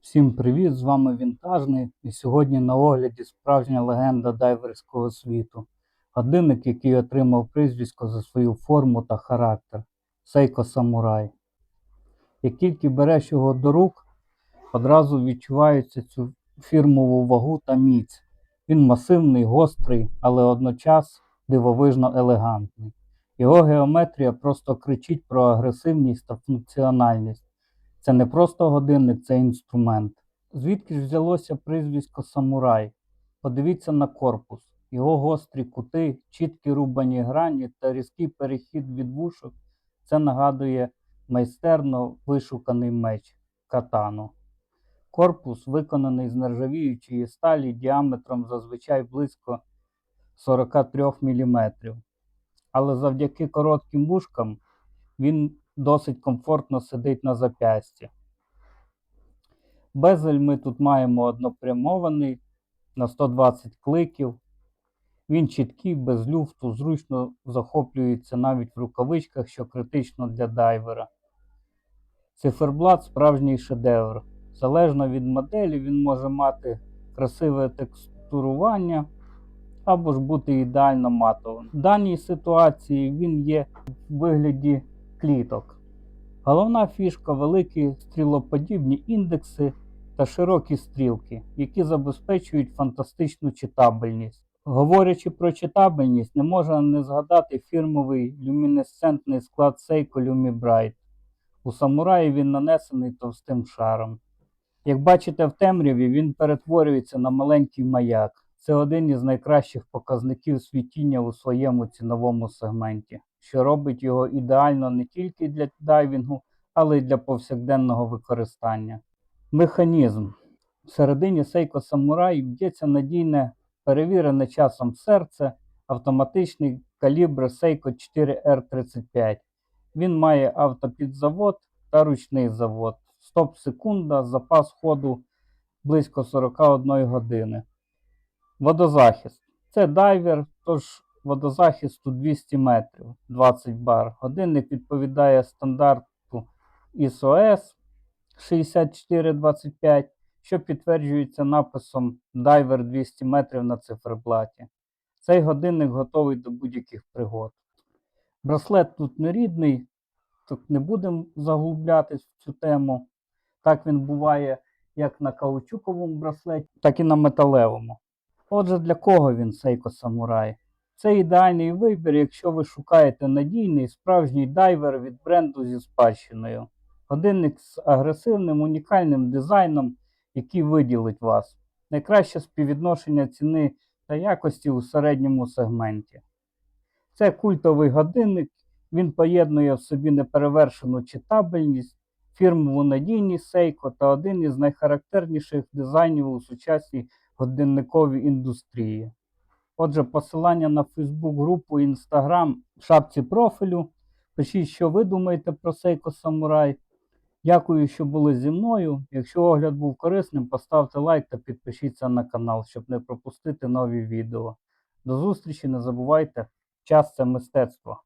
Всім привіт! З вами Вінтажний. І сьогодні на огляді справжня легенда дайверського світу. Годинник, який отримав прізвисько за свою форму та характер Сейко Самурай. Як тільки береш його до рук, одразу відчувається цю фірмову вагу та міць. Він масивний, гострий, але одночас дивовижно елегантний. Його геометрія просто кричить про агресивність та функціональність. Це не просто годинник, це інструмент. Звідки ж взялося прізвисько самурай? Подивіться на корпус. Його гострі кути, чіткі рубані грані та різкий перехід від вушок. Це нагадує майстерно вишуканий меч катану. Корпус виконаний з нержавіючої сталі діаметром зазвичай близько 43 мм. Але завдяки коротким вушкам він досить комфортно сидить на зап'ясті. Безель ми тут маємо однопрямований на 120 кликів. Він чіткий, без люфту, зручно захоплюється навіть в рукавичках, що критично для дайвера. Циферблат справжній шедевр. Залежно від моделі, він може мати красиве текстурування або ж бути ідеально матовим. В даній ситуації він є в вигляді кліток. Головна фішка великі стрілоподібні індекси та широкі стрілки, які забезпечують фантастичну читабельність. Говорячи про читабельність, не можна не згадати фірмовий люмінесцентний склад Seiko Lumi Bright. У самураї він нанесений товстим шаром. Як бачите в темряві, він перетворюється на маленький маяк. Це один із найкращих показників світіння у своєму ціновому сегменті, що робить його ідеально не тільки для дайвінгу, але й для повсякденного використання. Механізм. Всередині Seiko Samurai б'ється надійне, перевірене часом серце, автоматичний калібр Seiko 4R35. Він має автопідзавод та ручний завод. Стоп секунда, запас ходу близько 41 години. Водозахист. Це дайвер, тож водозахисту 200 метрів 20 бар. Годинник відповідає стандарту ISOS 6425, що підтверджується написом Дайвер 200 метрів на циферблаті. Цей годинник готовий до будь-яких пригод. Браслет тут не рідний, тут не будемо заглублятись в цю тему. Так він буває як на каучуковому браслеті, так і на металевому. Отже, для кого він Seiko Samurai? Це ідеальний вибір, якщо ви шукаєте надійний справжній дайвер від бренду зі спадщиною. Годинник з агресивним унікальним дизайном, який виділить вас. Найкраще співвідношення ціни та якості у середньому сегменті. Це культовий годинник, він поєднує в собі неперевершену читабельність, фірмову надійність Seiko та один із найхарактерніших дизайнів у сучасній годинниковій індустрії. Отже, посилання на Facebook групу і Instagram в шапці профілю. Пишіть, що ви думаєте про Сейко Самурай. Дякую, що були зі мною. Якщо огляд був корисним, поставте лайк та підпишіться на канал, щоб не пропустити нові відео. До зустрічі, не забувайте, час це мистецтво.